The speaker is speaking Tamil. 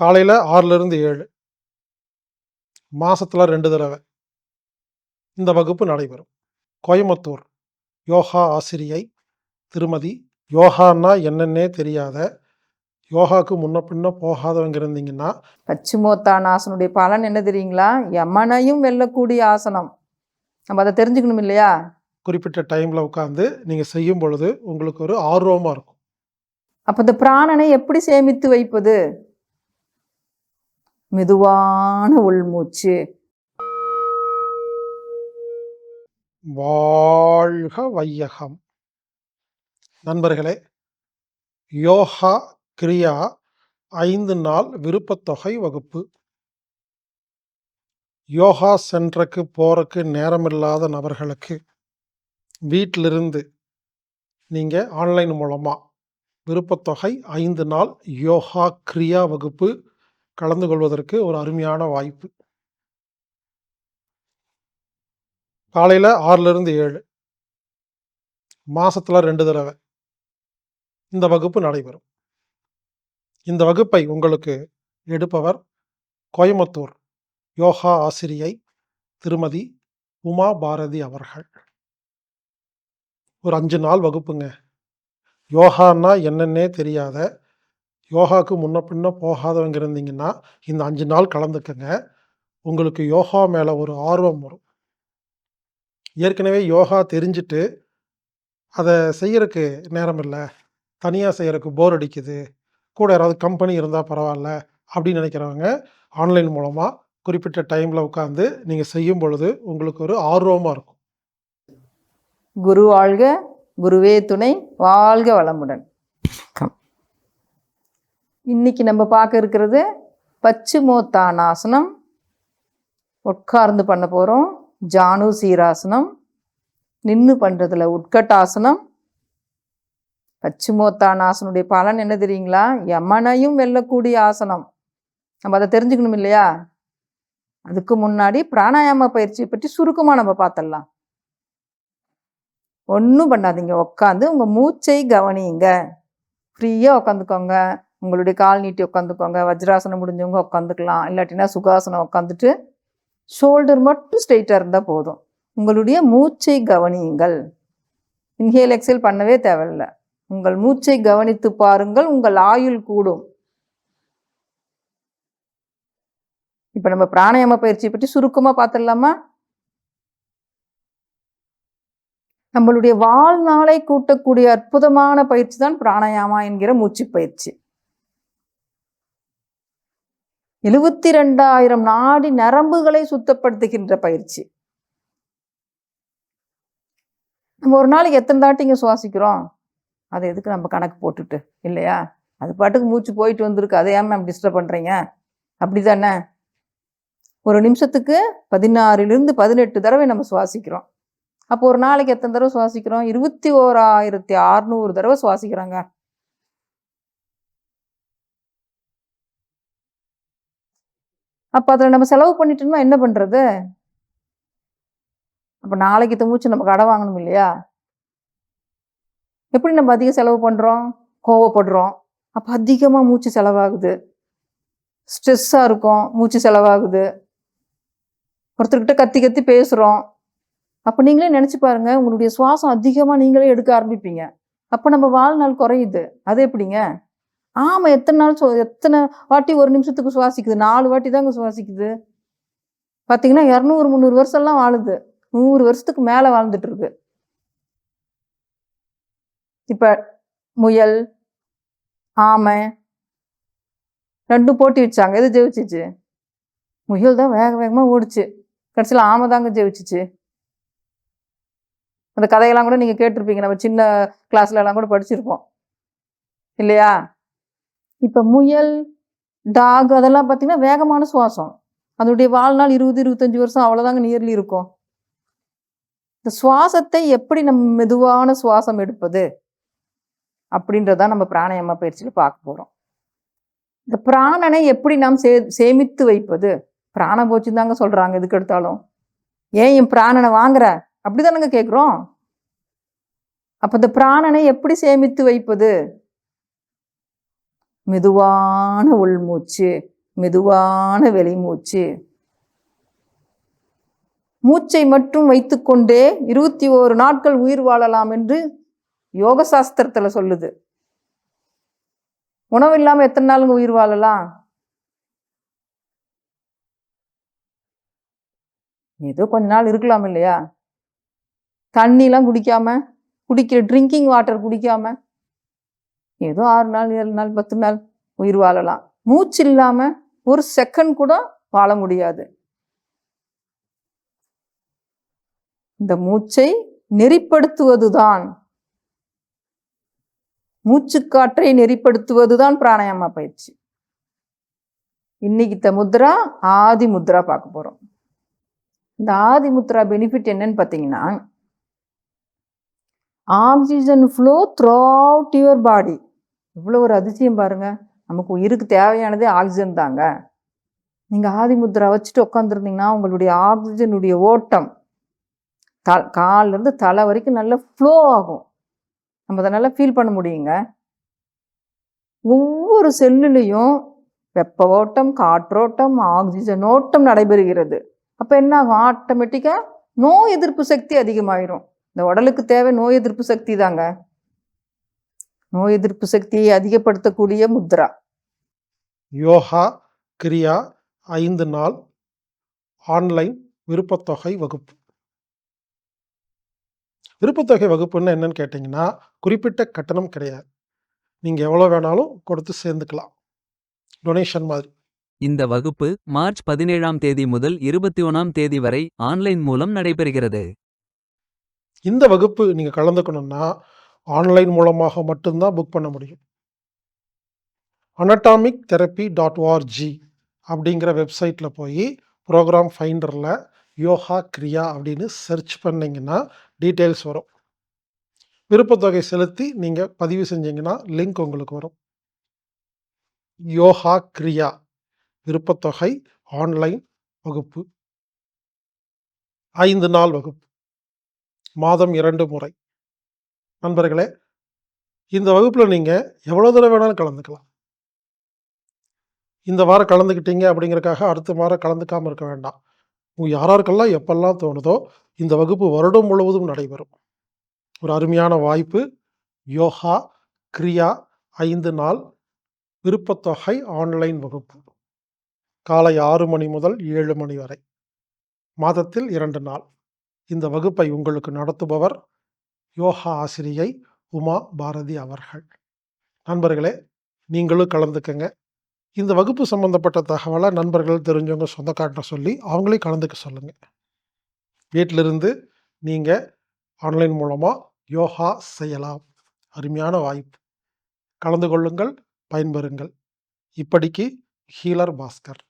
காலையில் ஆறிலிருந்து ஏழு. மாசத்துல ரெண்டு தடவை. இந்த வகுப்பு நடைபெறும். கோயம்புத்தூர் யோகா ஆசிரியை திருமதி யோகான்னா என்னன்னே தெரியாத யோகாக்கு முன்ன பின்ன போகாதவங்க இருந்தீங்கன்னா பச்சிமோத்தானாசனுடைய பலன் என்ன தெரியுங்களா? யமனையும் வெல்லக்கூடிய ஆசனம். நம்ம அதை தெரிஞ்சுக்கணும் இல்லையா? குறிப்பிட்ட டைமில் உட்காந்து நீங்கள் செய்யும் பொழுது உங்களுக்கு ஒரு ஆர்வமாக இருக்கும். அப்போ இந்த பிராணனை எப்படி சேமித்து வைப்பது? மெதுவான உள்மூச்சு வாழ்க வையகம். நண்பர்களே யோகா கிரியா ஐந்து நாள் விருப்பத்தொகை வகுப்பு. யோகா சென்டருக்கு போறக்கு நேரமில்லாத நபர்களுக்கு வீட்டிலிருந்து நீங்கள் ஆன்லைன் மூலமாக விருப்பத்தொகை ஐந்து நாள் யோகா கிரியா வகுப்பு கலந்து கொள்வதற்கு ஒரு அருமையான வாய்ப்பு. காலையில் ஆறிலிருந்து ஏழு. மாதத்தில் ரெண்டு தடவை. இந்த வகுப்பு நடைபெறும். இந்த வகுப்பை உங்களுக்கு எடுப்பவர் கோயம்புத்தூர் யோகா ஆசிரியை திருமதி உமா பாரதி அவர்கள். ஒரு அஞ்சு நாள் வகுப்புங்க. யோகான்னா என்னன்னே தெரியாத யோகாக்கு முன்ன பின்ன போகாதவங்க இருந்தீங்கன்னா இந்த அஞ்சு நாள் கலந்துக்கங்க. உங்களுக்கு யோகா மேலே ஒரு ஆர்வம் வரும். ஏற்கனவே யோகா தெரிஞ்சுட்டு அதை செய்யறதுக்கு நேரம் இல்லை. தனியாக செய்கிறக்கு போர் அடிக்குது. கூட யாராவது கம்பெனி இருந்தால் பரவாயில்ல அப்படின்னு நினைக்கிறவங்க ஆன்லைன் மூலமாக குறிப்பிட்ட டைமில் உட்காந்து நீங்கள் செய்யும் பொழுது உங்களுக்கு ஒரு ஆர்வமாக இருக்கும். குரு வாழ்க குருவே துணை வாழ்க வளமுடன். இன்னைக்கு நம்ம பார்க்க இருக்கிறது பச்சுமோத்தானாசனம். உட்கார்ந்து பண்ண போகிறோம் ஜானு சீராசனம். நின்று பண்ணுறதுல உட்கட்டாசனம். பச்சுமோத்தானாசனுடைய பலன் என்ன தெரியுங்களா? யமனையும் வெல்லக்கூடிய ஆசனம். நம்ம அதை தெரிஞ்சுக்கணும் இல்லையா? அதுக்கு முன்னாடி பிராணாயாம பயிற்சியை பற்றி சுருக்கமாக நம்ம பார்த்துடலாம். ஒன்றும் பண்ணாதீங்க. உட்காந்து உங்கள் மூச்சை கவனியுங்க. ஃப்ரீயாக உட்காந்துக்கோங்க. உங்களுடைய கால் நீட்டி உட்காந்துக்கோங்க வஜ்ராசனம் முடிஞ்சவங்க உட்காந்துக்கலாம் இல்லாட்டினா சுகாசனம் உட்காந்துட்டு ஷோல்டர் மட்டும் ஸ்ட்ரெயிட்டாக இருந்தால் போதும். உங்களுடைய மூச்சை கவனியுங்கள். இன்ஹேல் எக்ஸேல் பண்ணவே தேவையில்லை. உங்கள் மூச்சை கவனித்து பாருங்கள். உங்கள் ஆயுள் கூடும். இப்போ நம்ம பிராணாயாம பயிற்சியை பற்றி சுருக்கமாக பார்த்துடலாமா? நம்மளுடைய வாழ்நாளை கூட்டக்கூடிய அற்புதமான பயிற்சி தான் பிராணாயாமா என்கிற மூச்சு பயிற்சி. எழுபத்தி ரெண்டாயிரம் நாடி நரம்புகளை சுத்தப்படுத்துகின்ற பயிற்சி. நம்ம ஒரு நாளைக்கு எத்தனை தாட்டிங்க சுவாசிக்கிறோம்? அதை எதுக்கு நம்ம கணக்கு போட்டுட்டு இல்லையா? அது பாட்டுக்கு மூச்சு போயிட்டு வந்திருக்கு. அதை ஏன் மேம் டிஸ்டர்ப் பண்ணுறீங்க அப்படி தானே ஒரு நிமிஷத்துக்கு பதினாறிலிருந்து பதினெட்டு தடவை நம்ம சுவாசிக்கிறோம். அப்போ ஒரு நாளைக்கு எத்தனை தடவை சுவாசிக்கிறோம்? இருபத்தி ஓராயிரத்தி அறுநூறு தடவை சுவாசிக்கிறாங்க. அப்போ அதில் நம்ம செலவு பண்ணிட்டோம்னா என்ன பண்ணுறது அப்போ நாளைக்கு இந்த மூச்சு நம்ம கடை வாங்கணும் இல்லையா? எப்படி நம்ம அதிக செலவு பண்ணுறோம் கோவப்படுறோம். அப்போ அதிகமாக மூச்சு செலவாகுது. ஸ்ட்ரெஸ்ஸாக இருக்கும் மூச்சு செலவாகுது. ஒருத்தர்கிட்ட கத்தி கத்தி பேசுகிறோம் அப்போ நீங்களே நினச்சி பாருங்கள் உங்களுடைய சுவாசம் அதிகமாக நீங்களே எடுக்க ஆரம்பிப்பீங்க. அப்போ நம்ம வாழ்நாள் குறையுது. அது எப்படிங்க? ஆமாம் எத்தனை நாள் சு எத்தனை வாட்டி ஒரு நிமிஷத்துக்கு சுவாசிக்குது? நாலு வாட்டி தாங்க சுவாசிக்குது. பார்த்தீங்கன்னா இரநூறு முந்நூறு வருஷம்லாம் வாழுது. நூறு வருஷத்துக்கு மேலே வாழ்ந்துட்டு இருக்கு இப்போ முயல் ஆமை ரெண்டும் போட்டி வச்சாங்க. எது ஜெயிச்சிச்சு? முயல் தான் வேக வேகமாக ஓடிச்சு. கடைசியில் ஆமை தாங்க ஜெயிச்சிச்சு. அந்த கதையெல்லாம் கூட நீங்கள் கேட்டிருப்பீங்க. நம்ம சின்ன கிளாஸ்லலாம் எல்லாம் கூட படிச்சிருப்போம். இல்லையா? இப்போ முயல் டாக் அதெல்லாம் பார்த்தீங்கன்னா வேகமான சுவாசம். அதனுடைய வாழ்நாள் இருபது இருபத்தஞ்சி வருஷம் அவ்வளோதாங்க நியர்லி இருக்கும். இந்த சுவாசத்தை எப்படி நம்ம மெதுவான சுவாசம் எடுப்பது அப்படின்றதான் நம்ம பிராணயம பயிற்சியில் பார்க்க போகிறோம் இந்த பிராணனை எப்படி நாம் சே சேமித்து வைப்பது? பிராண போச்சுன்னு தாங்க சொல்கிறாங்க எதுக்கு எடுத்தாலும் ஏன் என் பிராணனை வாங்குற? அப்படி தானங்க கேட்குறோம் அப்போ இந்த பிராணனை எப்படி சேமித்து வைப்பது? மெதுவான உள்மூச்சு மெதுவான வெளிமூச்சு மூச்சை. மட்டும் வைத்துக்கொண்டே இருபத்தி ஓரு நாட்கள் உயிர் வாழலாம் என்று யோக சாஸ்திரத்தில் சொல்லுது. உணவு இல்லாமல் எத்தனை நாளுங்க உயிர் வாழலாம்? ஏதோ கொஞ்ச நாள் இருக்கலாம் இல்லையா? தண்ணிலாம் குடிக்காம குடிக்கிற ட்ரிங்கிங் வாட்டர் குடிக்காம ஏதோ ஆறு நாள் ஏழு நாள் பத்து நாள் உயிர் வாழலாம். மூச்சு இல்லாமல் ஒரு செகண்ட் கூட வாழ முடியாது. இந்த மூச்சை நெறிப்படுத்துவதுதான். மூச்சுக்காற்றை நெறிப்படுத்துவதுதான் பிராணாயாம பயிற்சி. இன்னைக்கு இந்த முத்ரா ஆதி முத்ரா பார்க்க போகிறோம் இந்த ஆதி முத்ரா பெனிஃபிட் என்னன்னு பார்த்தீங்கன்னா oxygen flow throughout your body இவ்வளோ ஒரு அதிசயம் பாருங்கள் நமக்கு உயிருக்கு தேவையானதே ஆக்சிஜன் தாங்க. நீங்கள் ஆதிமுத்ரா வச்சுட்டு உட்காந்துருந்தீங்கன்னா உங்களுடைய ஆக்சிஜனுடைய ஓட்டம் த கால்ல இருந்து தலை வரைக்கும் நல்லா ஃப்ளோ ஆகும். நம்ம அதை நல்லா ஃபீல் பண்ண முடியுங்க. ஒவ்வொரு செல்லுலேயும் வெப்ப ஓட்டம் காற்றோட்டம் ஆக்சிஜன் ஓட்டம் நடைபெறுகிறது. அப்போ என்ன ஆகும்? ஆட்டோமேட்டிக்காக நோய் எதிர்ப்பு சக்தி அதிகமாயிரும். இந்த உடலுக்கு தேவை நோய் எதிர்ப்பு சக்தி தாங்க. நோய் எதிர்ப்பு சக்தியை அதிகப்படுத்தக்கூடிய முத்ரா. யோகா கிரியா ஐந்து நாள் ஆன்லைன் விருப்பத்தொகை வகுப்பு. விருப்பத்தொகை வகுப்புன்னு என்னன்னு கேட்டிங்கன்னா குறிப்பிட்ட கட்டணம் கிடையாது. நீங்கள் எவ்வளோ வேணாலும் கொடுத்து சேர்ந்துக்கலாம். டொனேஷன் மாதிரி. இந்த வகுப்பு மார்ச் பதினேழாம் தேதி முதல் இருபத்தி ஒன்றாம் தேதி வரை ஆன்லைன் மூலம் நடைபெறுகிறது. இந்த வகுப்பு நீங்கள் கலந்துக்கணும்னா ஆன்லைன் மூலமாக மட்டும்தான் புக் பண்ண முடியும். அனட்டாமிக் தெரப்பி டாட் ஓஆர்ஜி அப்படிங்கிற வெப்சைட்டில் போய் ப்ரோக்ராம் ஃபைண்டரில் யோகா கிரியா அப்படின்னு சர்ச் பண்ணிங்கன்னா டீட்டெயில்ஸ் வரும். விருப்பத்தொகை செலுத்தி நீங்கள் பதிவு செஞ்சீங்கன்னா லிங்க் உங்களுக்கு வரும். யோகா கிரியா விருப்பத்தொகை ஆன்லைன் வகுப்பு. ஐந்து நாள் வகுப்பு. மாதம் இரண்டு முறை. நண்பர்களே இந்த வகுப்பில் நீங்கள் எவ்வளோ தடவை வேணாலும் கலந்துக்கலாம். இந்த வாரம் கலந்துக்கிட்டீங்க அப்படிங்கிறக்காக அடுத்த வாரம் கலந்துக்காமல் இருக்க வேண்டாம். உங்கள் யாராருக்கெல்லாம் எப்பெல்லாம் தோணுதோ இந்த வகுப்பு வருடம் முழுவதும் நடைபெறும். ஒரு அருமையான வாய்ப்பு யோகா கிரியா ஐந்து நாள் விருப்பத்தொகை ஆன்லைன் வகுப்பு. காலை ஆறு மணி முதல் ஏழு மணி வரை. மாதத்தில் இரண்டு நாள். இந்த வகுப்பை உங்களுக்கு நடத்துபவர் யோகா ஆசிரியை உமா பாரதி அவர்கள். நண்பர்களே நீங்களும் கலந்துக்கங்க. இந்த வகுப்பு சம்பந்தப்பட்ட தகவலை நண்பர்கள் தெரிஞ்சவங்க சொந்தக்கார்ட்ட சொல்லி அவங்களையும் கலந்துக்க சொல்லுங்கள் வீட்டிலிருந்து நீங்கள் ஆன்லைன் மூலமாக யோகா செய்யலாம். அருமையான வாய்ப்பு. கலந்து கொள்ளுங்கள் பயன்பெறுங்கள். இப்படிக்கு ஹீலர் பாஸ்கர்.